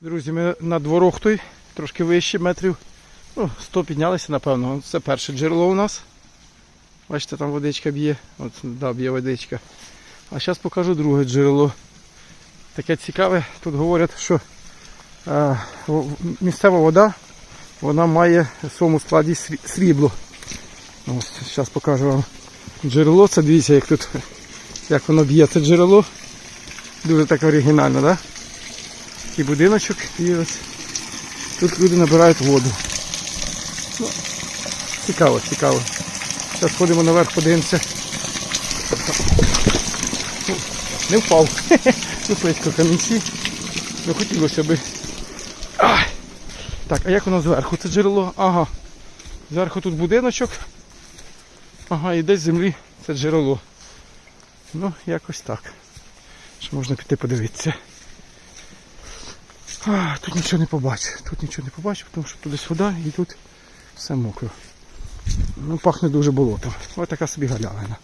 Друзі, ми над Ворохтою, трошки вище метрів. Ну, 100 піднялися, напевно. Це перше джерело у нас. Бачите, там водичка б'є. От, да, б'є водичка. А зараз покажу друге джерело. Таке цікаве. Тут говорять, що е, місцева вода вона має в своєму складі срі- срібло. Ось, зараз покажу вам джерело. Це дивіться, як тут як воно б'є це джерело. Дуже так оригінально, так? Да? І будиночок, і ось тут люди набирають воду. Ну, цікаво, цікаво. Зараз ходимо наверх, подивимося. Ну, Не впав. Тут легко камінці. Ну хотілося би. Так, а як воно зверху? Це джерело? Ага. Зверху тут будиночок. Ага, і десь з землі це джерело. Ну, якось так. Що можна піти подивитися. А, тут нічого не побачив. Тут нічого не побачив, тому що тут вода і тут все мокро. Ну, пахне дуже болотом. Ось така собі галявина.